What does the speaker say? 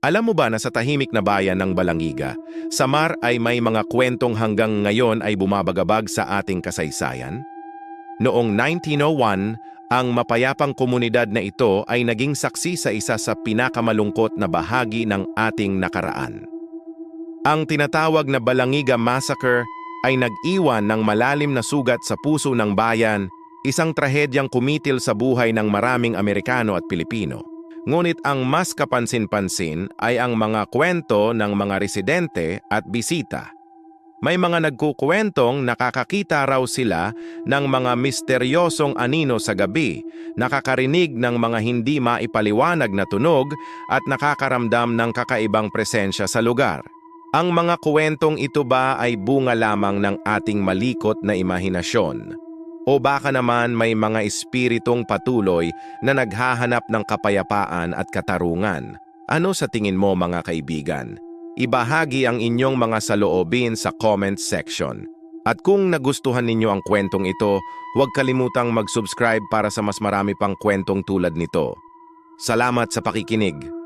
Alam mo ba na sa tahimik na bayan ng Balangiga, Samar ay may mga kwentong hanggang ngayon ay bumabagabag sa ating kasaysayan? Noong 1901, ang mapayapang komunidad na ito ay naging saksi sa isa sa pinakamalungkot na bahagi ng ating nakaraan. Ang tinatawag na Balangiga Massacre ay nag-iwan ng malalim na sugat sa puso ng bayan, isang trahedyang kumitil sa buhay ng maraming Amerikano at Pilipino. Ngunit ang mas kapansin-pansin ay ang mga kwento ng mga residente at bisita. May mga nagkukwentong nakakakita raw sila ng mga misteryosong anino sa gabi, nakakarinig ng mga hindi maipaliwanag na tunog at nakakaramdam ng kakaibang presensya sa lugar. Ang mga kwentong ito ba ay bunga lamang ng ating malikot na imahinasyon? O baka naman may mga espiritong patuloy na naghahanap ng kapayapaan at katarungan? Ano sa tingin mo mga kaibigan? Ibahagi ang inyong mga saloobin sa comment section. At kung nagustuhan ninyo ang kwentong ito, huwag kalimutang mag-subscribe para sa mas marami pang kwentong tulad nito. Salamat sa pakikinig.